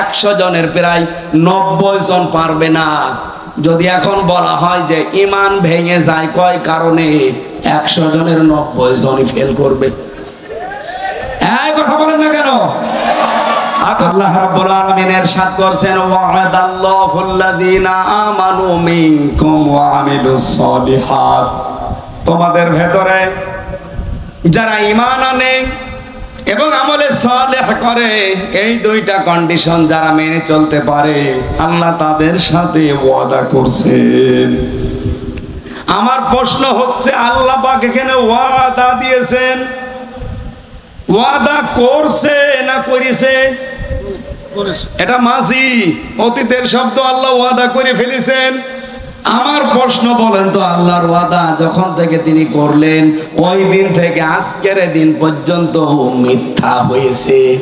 একশো জনের প্রায় নব্বই জন পারবে না। যদি এখন বলা হয় যে ইমান ভেঙে যায়, কয় কারণে? একশো জনের নব্বই জনই ফেল করবে। কথা বলেন না কেন? করছেন তোমাদের ভেতরে যারা ঈমান আনে এবং আমলে সালেহ করে এই দুইটা কন্ডিশন যারা মেনে চলতে পারে আল্লাহ তাদের সাথে ওয়াদা করছেন। আমার প্রশ্ন হচ্ছে আল্লাহ পাক এখানে ওয়াদা দিয়েছেন? ওয়াদা করছে না করেছে। এটা মাঝি অতীতের শব্দ আল্লাহ ওয়াদা করে ফেলেছেন। আমার প্রশ্ন বলেন তো, আল্লাহর ওয়াদা যখন থেকে তিনি করলেন, ওই দিন থেকে আজকের দিন পর্যন্ত মিথ্যা হয়েছে।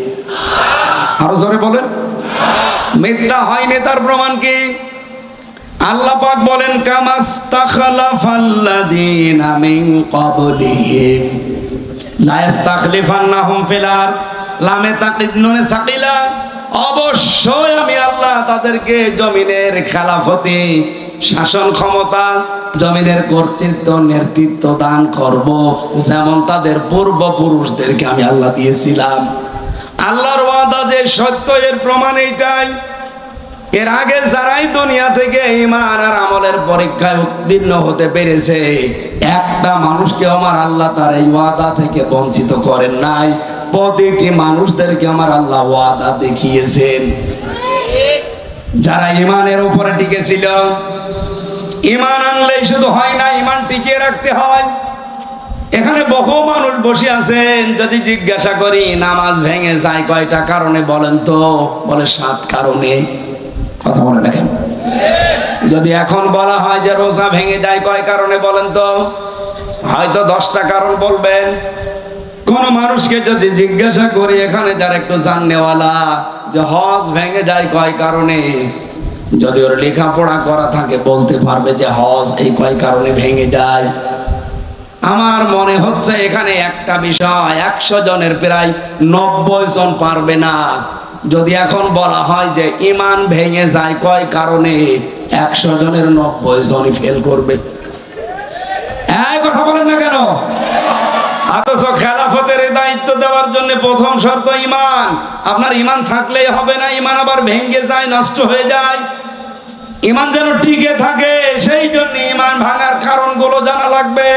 আরও জোরে বলেন। মিথ্যা হয়নি তার প্রমাণ কি? আল্লাহ পাক বলেন, কামাস্তাখলাফাল্লাযীনা মিন ক্বাবলিহিম। লা ইস্তাখলিফান্নাহুম ফিল আরদ। লামে তাকিদ, নুনে অবশ্যই আমি আল্লাহ তাদেরকে জমিনের খেলাফতি শাসন ক্ষমতা, জমিনের কর্তৃত্ব, নেতৃত্ব দান করব। যেমন তাদের পূর্বপুরুষদেরকে আমি আল্লাহ দিয়েছিলাম। আল্লাহর ওয়াদা যে সত্য, এর প্রমাণ এইটাই। এর আগে যারাই দুনিয়া থেকে ইমান আর আমলের পরীক্ষায় উত্তীর্ণ হতে পেরেছে, একটা মানুষকে আমার আল্লাহ তার এই ওয়াদা থেকে বঞ্চিত করেন নাই। প্রতিটি মানুষদেরকে আমার আল্লাহ ওয়াদা দেখিয়েছেন। যারা ইমানের উপরে টিকেছিল, ইমান আনলেই শুধু হয় না, ইমান টিকিয়ে রাখতে হয়। এখানে বহু মানুষ বসে আছেন, যদি জিজ্ঞাসা করি, নামাজ ভেঙে যায় কয়টা কারণে বলেন তো? বলে সাত কারণে। কথা বলে দেখেন। যদি এখন বলা হয় যে রোজা ভেঙে যায় কয় কারণে বলেন তো? হয়তো দশটা কারণ বলবেন। কোন মানুষকে যদি জিজ্ঞাসা করি, এখানে যারা একটু জাননেওয়ালা যে হজ ভেঙে যায় কয় কারণে? যদি ওর লেখাপড়া করা থাকে, বলতে পারবে যে হজ এই কয় কারণে ভেঙে যায়। আমার মনে হচ্ছে এখানে একটা বিষয়, একশো জনের প্রায় নব্বই জন পারবে না। যদি এখন বলা হয় যে ইমান ভেঙে যায় কয় কারণে, একশো জনের নব্বই জনই ফেল করবে। কথা বলেন না কেন? অথচ খেলাফতের এই দায়িত্ব দেওয়ার জন্য প্রথম শর্ত ইমান আপনার ইমান থাকলেই হবে না ইমান আবার ভেঙে যায়, নষ্ট হয়ে যায়। ইমান যেন টিকে থাকে, সেই জন্য ইমান ভাঙার কারণগুলো জানা লাগবে।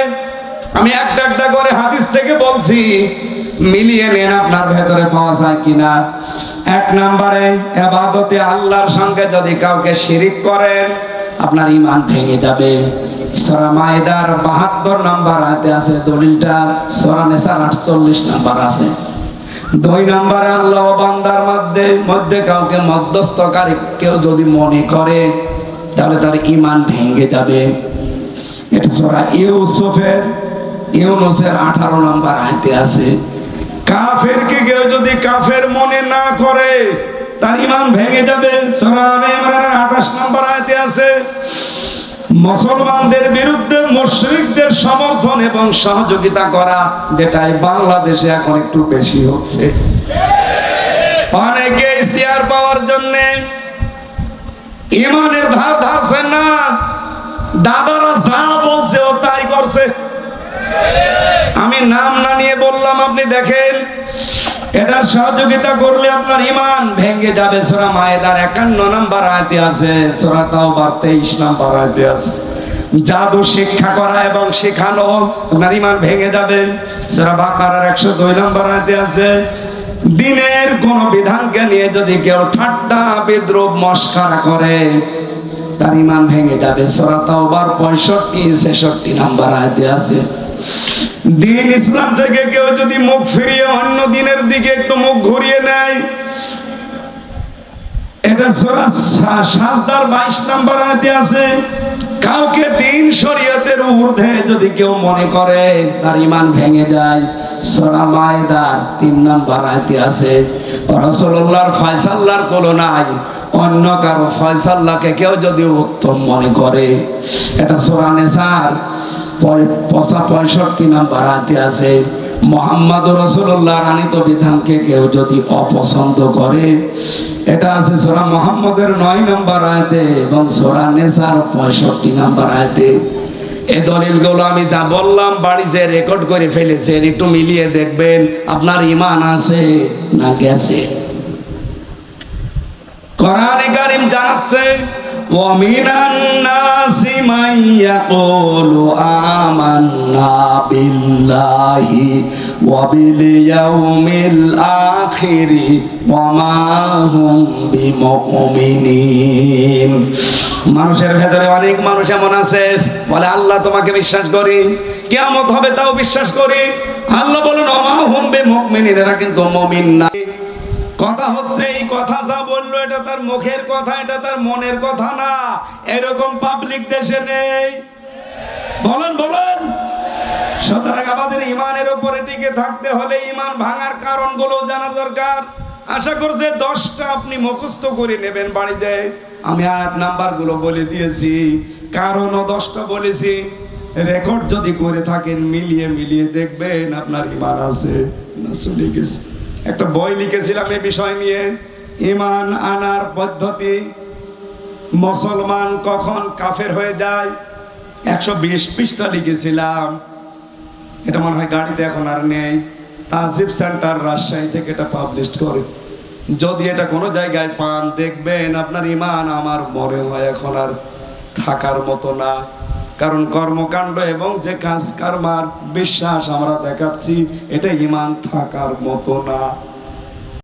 আমি একটা একটা করে হাদিস থেকে বলছি, মিলিয়ে নেন আপনার ভেতরে পাওয়া যায় কিনা। এক নম্বরে, এবাদতে আল্লাহর সঙ্গে যদি কাউকে শিরিক করেন, আপনার ইমান ভেঙে যাবে। সরা মায়েদার বাহাত্তর নাম্বার আয়তে আছে, দলিলটা সরা নেসার আটচল্লিশ নাম্বার আছে। দুই নম্বরে আল্লাহ মধ্যে মধ্যে কাউকে মধ্যস্থকারী কেউ যদি মনে করে, তাহলে তার ইমান ভেঙে যাবে। এটা সরা ইউসুফের, ইউনুসের আঠারো নম্বর আয়তে আছে। কাফেরকে কেউ যদি কাফের মনে না করে, তার ইমান ভেঙে যাবে। সূরা আলে ইমরানের 28 নম্বর আছে মুসলমানদের বিরুদ্ধে মুশরিকদের সমর্থন এবং সহযোগিতা করা যেটাই বাংলাদেশে এখন একটু বেশি হচ্ছে। অনেকে শেয়ার পাওয়ার জন্য ইমানের ধার ধারছে না, দাদারা যা বলছে ও তাই করছে। আমি নাম না নিয়ে বললাম, আপনি দেখেন এটার সহযোগিতা করলে আপনার ইমান ভেঙে যাবে। সোরা মায়েদার একান্ন নাম্বার আয়তে আছে, সোরা তাওবার তেইশ নাম্বার আয়তে আছে। জাদু শিক্ষা করা এবং শেখানো, আপনার ইমান ভেঙে যাবে। সোরা বাকারার একশো দুই নাম্বার আয়তে আছে, দিনের কোন বিধানকে নিয়ে যদি কেউ ঠাট্টা, বিদ্রুপ, মস্কারা করে, তার ইমান ভেঙে যাবে। সোরা তাওবার পঁয়ষট্টি, ছেষট্টি নাম্বার আয়তে আছে দিন ইসলাম থেকে কেউ যদি মুখ ফিরিয়ে অন্য দিনের দিকে একটু মুখ ঘুরিয়ে নেয়, এটা সূরা সাজদার 22 নম্বর আয়াতে আছে, কাউকে দিন শরীয়তের ঊর্ধ্বে যদি কেউ করে তার ইমান ভেঙে যায়, সূরা মায়েদার 3 নম্বর আয়াতে আছে, রাসূলুল্লাহর ফয়সালার তুলনায় অন্য কারও ফয়সালাকে কেউ যদি উত্তম মনে করে, এটা সূরা নেসার। আছে, মোহাম্মদ রসুল্লাহ বিধানকে কেউ যদি অপছন্দ করে, এটা আছে সোরা মোহাম্মদের নয় নম্বর আয়তে এবং সোরা নেসার পঁয়ষট্টি নম্বর আয়তে। এই দলিলগুলো আমি যা বললাম বাড়িতে রেকর্ড করে ফেলেছেন, একটু মিলিয়ে দেখবেন আপনার ইমান আছে না গেছে। কোরআনে জানাচ্ছে ومن الناس من يقول آمنا بالله وباليوم الآخر وما هم بمؤمنين মানুষের ভেতরে অনেক মানুষ এমন আছে বলে আল্লাহ তোমাকে বিশ্বাস করি কেমন হবে তাও বিশ্বাস করি আল্লাহ বলেন অমা হুম বে মুমিনিন এরা কিন্তু মুমিন না কথা হচ্ছে, এই কথা যা বলল, এটা তার মুখের কথা, এটা তার মনের কথা না। এরকম পাবলিক দেশে নেই। বলেন বলেন। সুতরাং আমাদের ইমানের উপরে টিকে থাকতে হলে ইমান ভাঙার কারণগুলো জানা দরকার। আশা করছে দশটা আপনি মুখস্থ করে নেবেন বাড়িতে। আমি আয়াত নাম্বারগুলো বলে দিয়েছি। কারণও দশটা বলেছি। রেকর্ড যদি করে থাকেন, মিলিয়ে মিলিয়ে দেখবেন আপনার ইমান আছে না চলে গেছে। একটা বই লিখেছিলাম এই বিষয় নিয়ে, ইমান আনার পদ্ধতি মুসলমান কখন কাফের হয়ে যায়? একশো বিশ পৃষ্ঠা লিখেছিলাম। এটা মনে হয় গাড়িতে এখন আর নেই। তাজিব সেন্টার রাজশাহী থেকে এটা পাবলিশ করে। যদি এটা কোনো জায়গায় পান, দেখবেন আপনার ইমান আমার মনে হয়, এখন আর থাকার মতো না। কারণ কর্মকাণ্ড এবং যে কাজ কারমার বিশ্বাস আমরা দেখাচ্ছি এটা ইমান থাকার মতো না।